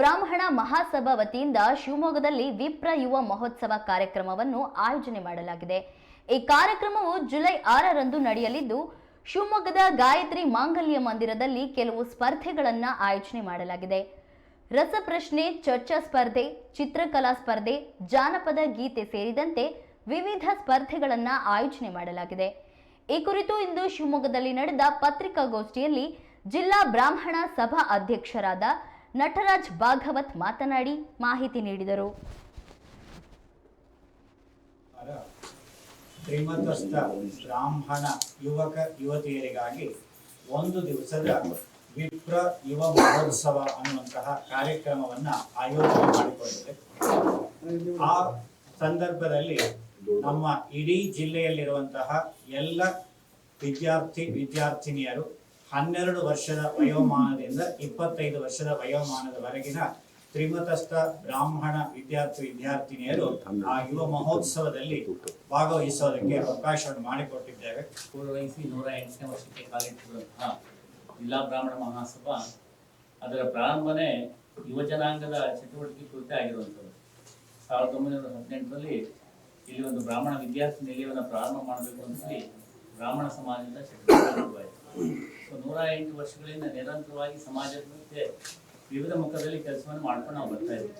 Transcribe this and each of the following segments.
ಬ್ರಾಹ್ಮಣ ಮಹಾಸಭಾ ವತಿಯಿಂದ ಶಿವಮೊಗ್ಗದಲ್ಲಿ ವಿಪ್ರ ಯುವ ಮಹೋತ್ಸವ ಕಾರ್ಯಕ್ರಮವನ್ನು ಆಯೋಜನೆ ಮಾಡಲಾಗಿದೆ. ಈ ಕಾರ್ಯಕ್ರಮವು ಜುಲೈ ಆರರಂದು ನಡೆಯಲಿದ್ದು, ಶಿವಮೊಗ್ಗದ ಗಾಯತ್ರಿ ಮಾಂಗಲ್ಯ ಮಂದಿರದಲ್ಲಿ ಕೆಲವು ಸ್ಪರ್ಧೆಗಳನ್ನು ಆಯೋಜನೆ ಮಾಡಲಾಗಿದೆ. ರಸಪ್ರಶ್ನೆ, ಚರ್ಚಾ ಸ್ಪರ್ಧೆ, ಚಿತ್ರಕಲಾ ಸ್ಪರ್ಧೆ, ಜಾನಪದ ಗೀತೆ ಸೇರಿದಂತೆ ವಿವಿಧ ಸ್ಪರ್ಧೆಗಳನ್ನು ಆಯೋಜನೆ ಮಾಡಲಾಗಿದೆ. ಈ ಕುರಿತು ಇಂದು ಶಿವಮೊಗ್ಗದಲ್ಲಿ ನಡೆದ ಪತ್ರಿಕಾಗೋಷ್ಠಿಯಲ್ಲಿ ಜಿಲ್ಲಾ ಬ್ರಾಹ್ಮಣ ಸಭಾ ಅಧ್ಯಕ್ಷರಾದ ನಟರಾಜ್ ಭಾಗವತ್ ಮಾತನಾಡಿ ಮಾಹಿತಿ ನೀಡಿದರು. ಶ್ರೀಮಂತಸ್ಥ ಬ್ರಾಹ್ಮಣ ಯುವಕ ಯುವತಿಯರಿಗಾಗಿ ಒಂದು ದಿವಸದ ವಿಪ್ರ ಯುವ ಮಹೋತ್ಸವ ಅನ್ನುವಂತಹ ಕಾರ್ಯಕ್ರಮವನ್ನ ಆಯೋಜನೆ ಮಾಡಿಕೊಂಡಿದೆ. ಆ ಸಂದರ್ಭದಲ್ಲಿ ನಮ್ಮ ಇಡೀ ಜಿಲ್ಲೆಯಲ್ಲಿರುವಂತಹ ಎಲ್ಲ ವಿದ್ಯಾರ್ಥಿ ವಿದ್ಯಾರ್ಥಿನಿಯರು ಹನ್ನೆರಡು ವರ್ಷದ ವಯೋಮಾನದಿಂದ ಇಪ್ಪತ್ತೈದು ವರ್ಷದ ವಯೋಮಾನದವರೆಗಿನ ತ್ರಿಮತಸ್ಥ ಬ್ರಾಹ್ಮಣ ವಿದ್ಯಾರ್ಥಿ ವಿದ್ಯಾರ್ಥಿನಿಯರು ಆ ಯುವ ಮಹೋತ್ಸವದಲ್ಲಿ ಭಾಗವಹಿಸೋದಕ್ಕೆ ಅವಕಾಶವನ್ನು ಮಾಡಿಕೊಟ್ಟಿದ್ದೇವೆ. ಪೂರ್ವವಹಿಸಿ ನೂರ ಎಂಟನೇ ವರ್ಷಕ್ಕೆ ಕಾಲಿಟ್ಟಿರುವಂತಹ ಜಿಲ್ಲಾ ಬ್ರಾಹ್ಮಣ ಮಹಾಸಭಾ, ಅದರ ಪ್ರಾರಂಭನೇ ಯುವಜನಾಂಗದ ಚಟುವಟಿಕೆ ಕುರಿತೇ ಆಗಿರುವಂಥದ್ದು. ಸಾವಿರದ ಒಂಬೈನೂರ ಹದಿನೆಂಟರಲ್ಲಿ ಇಲ್ಲಿ ಒಂದು ಬ್ರಾಹ್ಮಣ ವಿದ್ಯಾರ್ಥಿ ನಿಲಯವನ್ನು ಪ್ರಾರಂಭ ಮಾಡಬೇಕು ಅಂತ ಹೇಳಿ ಬ್ರಾಹ್ಮಣ ಸಮಾಜದ ಚಟುವಟಿಕೆ ಶುರುವಾಯಿತು ಸೊ ನೂರ ಎಂಟು ವರ್ಷಗಳಿಂದ ನಿರಂತರವಾಗಿ ಸಮಾಜದ ಮುಂದೆ ವಿವಿಧ ಮುಖದಲ್ಲಿ ಕೆಲಸವನ್ನು ಮಾಡ್ಕೊಂಡು ನಾವು ಬರ್ತಾ ಇದ್ದೀವಿ.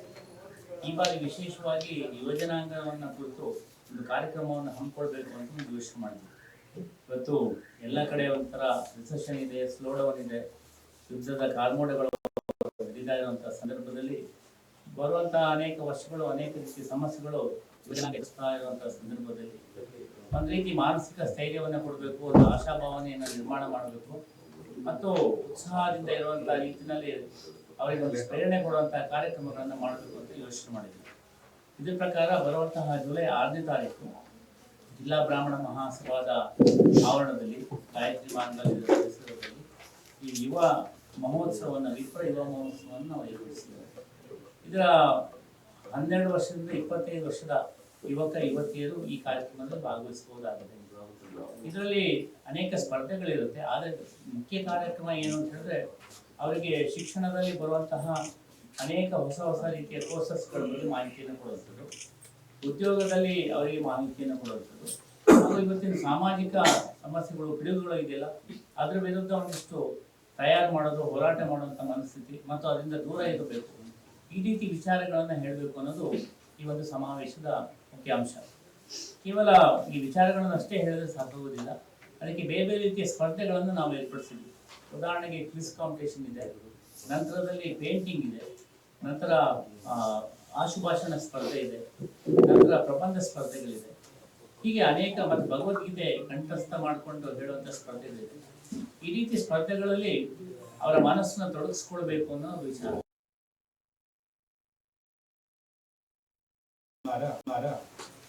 ಈ ಬಾರಿ ವಿಶೇಷವಾಗಿ ಯುವಜನಾಂಗವನ್ನು ಕುರಿತು ಒಂದು ಕಾರ್ಯಕ್ರಮವನ್ನು ಹಮ್ಮಿಕೊಳ್ಬೇಕು ಅಂತ ಒಂದು ಯೋಚನೆ ಮಾಡಿದ್ವಿ. ಇವತ್ತು ಎಲ್ಲ ಕಡೆ ಒಂಥರ ರಿಸೆಷನ್ ಇದೆ ಸ್ಲೋ ಡೌನ್ ಇದೆ, ಯುದ್ಧದ ಕಾರ್ಮೋಡಗಳು ನಡೀತಾ ಇರುವಂತಹ ಸಂದರ್ಭದಲ್ಲಿ ಬರುವಂತಹ ಅನೇಕ ವರ್ಷಗಳು, ಅನೇಕ ರೀತಿಯ ಸಮಸ್ಯೆಗಳು ಇರುವಂತಹ ಸಂದರ್ಭದಲ್ಲಿ ಒಂದು ರೀತಿ ಮಾನಸಿಕ ಸ್ಥೈರ್ಯವನ್ನು ಕೊಡಬೇಕು, ಒಂದು ಆಶಾಭಾವನೆಯನ್ನು ನಿರ್ಮಾಣ ಮಾಡಬೇಕು. ಮತ್ತು ಉತ್ಸಾಹದಿಂದ ಇರುವಂತಹ ರೀತಿಯಲ್ಲಿ ಅವರಿಗೆ ಒಂದು ಪ್ರೇರಣೆ ಕೊಡುವಂತಹ ಕಾರ್ಯಕ್ರಮಗಳನ್ನು ಮಾಡಬೇಕು ಅಂತ ಯೋಚನೆ ಮಾಡಿದ್ವಿ. ಇದ್ರ ಪ್ರಕಾರ ಬರುವಂತಹ ಜುಲೈ ಆರನೇ ತಾರೀಕು ಜಿಲ್ಲಾ ಬ್ರಾಹ್ಮಣ ಮಹಾಸಭಾದ ಆವರಣದಲ್ಲಿ, ಗಾಯತ್ರಿ ಪರಿಸರದಲ್ಲಿ ಈ ಯುವ ಮಹೋತ್ಸವವನ್ನು, ವಿಪ್ರ ಯುವ ಮಹೋತ್ಸವವನ್ನು ನಾವು ಏರ್ಪಡಿಸಿದ್ದೇವೆ. ಇದರ ಹನ್ನೆರಡು ವರ್ಷದಿಂದ ಇಪ್ಪತ್ತೈದು ವರ್ಷದ ಯುವಕ ಯುವತಿಯರು ಈ ಕಾರ್ಯಕ್ರಮದಲ್ಲಿ ಭಾಗವಹಿಸಬಹುದಾಗಿದೆ ಇದರಲ್ಲಿ ಅನೇಕ ಸ್ಪರ್ಧೆಗಳಿರುತ್ತೆ. ಆದರೆ ಮುಖ್ಯ ಕಾರ್ಯಕ್ರಮ ಏನು ಅಂತ ಹೇಳಿದ್ರೆ, ಅವರಿಗೆ ಶಿಕ್ಷಣದಲ್ಲಿ ಬರುವಂತಹ ಅನೇಕ ಹೊಸ ಹೊಸ ರೀತಿಯ ಕೋರ್ಸಸ್ಗಳ ಬಗ್ಗೆ ಮಾಹಿತಿಯನ್ನು ಕೊಡುವಂಥದ್ದು. ಉದ್ಯೋಗದಲ್ಲಿ ಅವರಿಗೆ ಮಾಹಿತಿಯನ್ನು ಕೊಡುವಂಥದ್ದು. ಹಾಗೂ ಇವತ್ತಿನ ಸಾಮಾಜಿಕ ಸಮಸ್ಯೆಗಳು, ಪಿಡುಗುಗಳು ಇದೆಯಲ್ಲ, ಅದರ ವಿರುದ್ಧ ಒಂದಿಷ್ಟು ತಯಾರು ಮಾಡೋದು, ಹೋರಾಟ ಮಾಡುವಂಥ ಮನಸ್ಥಿತಿ ಮತ್ತು ಅದರಿಂದ ದೂರ ಇರಬೇಕು. ಈ ರೀತಿ ವಿಚಾರಗಳನ್ನು ಹೇಳಬೇಕು ಅನ್ನೋದು ಈ ಒಂದು ಸಮಾವೇಶದ ಮುಖ್ಯ ಅಂಶ ಕೇವಲ ಈ ವಿಚಾರಗಳನ್ನು ಅಷ್ಟೇ ಹೇಳಿದ್ರೆ ಸಾಕಾಗುವುದಿಲ್ಲ ಅದಕ್ಕೆ ಬೇರೆ ಬೇರೆ ರೀತಿಯ ಸ್ಪರ್ಧೆಗಳನ್ನು ನಾವು ಏರ್ಪಡಿಸಿದ್ವಿ. ಉದಾಹರಣೆಗೆ ಕ್ವಿಸ್ ಕಾಂಪಿಟೇಷನ್ ಇದೆ, ನಂತರದಲ್ಲಿ ಪೇಂಟಿಂಗ್ ಇದೆ, ನಂತರ ಆಶುಭಾಷಣ ಸ್ಪರ್ಧೆ ಇದೆ, ನಂತರ ಪ್ರಬಂಧ ಸ್ಪರ್ಧೆಗಳಿದೆ. ಹೀಗೆ ಅನೇಕ ಮತ್ತು ಭಗವದ್ಗೀತೆ ಕಂಠಸ್ಥ ಮಾಡಿಕೊಂಡು ಹೇಳುವಂಥ ಸ್ಪರ್ಧೆಗಳಿದೆ. ಈ ರೀತಿ ಸ್ಪರ್ಧೆಗಳಲ್ಲಿ ಅವರ ಮನಸ್ಸನ್ನ ತೊಡಗಿಸ್ಕೊಳ್ಬೇಕು ಅನ್ನೋ ವಿಚಾರ.